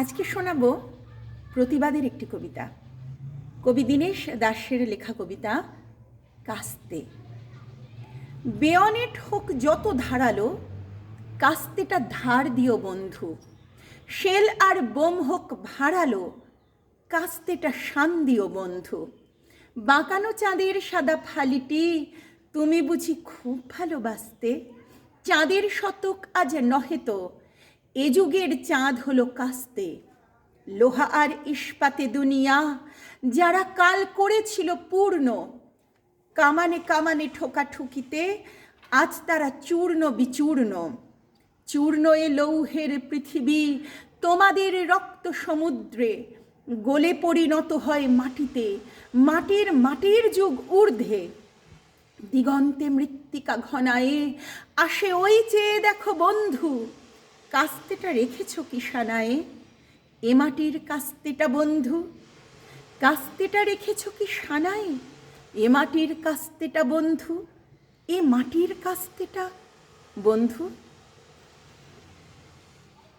আজকে শোনাব প্রতিবাদের একটি কবিতা। কবি দীনেশ দাসের লেখা কবিতা, কাস্তে। বেয়নেট হোক যত ধারালো, কাস্তেটা ধার দিও বন্ধু। শেল আর বোম হোক ভাড়ালো, কাস্তেটা শান দিও বন্ধু। বাঁকানো চাঁদের সাদা ফালিটি, তুমি বুঝি খুব ভালোবাসতে। চাঁদের শতক আজ নহে তো এ যুগের চাঁদ হলো কাস্তে, লোহা আর ইস্পাতে দুনিয়া, যারা কাল করেছিল পূর্ণ, কামানে কামানে ঠোকাঠুকিতে, আজ তারা চূর্ণ বিচূর্ণ। চূর্ণ এ লৌহের পৃথিবী, তোমাদের রক্ত সমুদ্রে, গলে পরিণত হয় মাটিতে, মাটির মাটির যুগ ঊর্ধ্বে। দিগন্তে মৃত্তিকা ঘনায়ে আসে ওই চেয়ে দেখো বন্ধু কাস্তেটা রেখেছ কিষানায়ে? এ মাটির কাস্তেটা বন্ধু। কাস্তেটা রেখেছ কি সানায়ে এ মাটির কাস্তেটা বন্ধু। এ মাটির কাস্তেটা বন্ধু।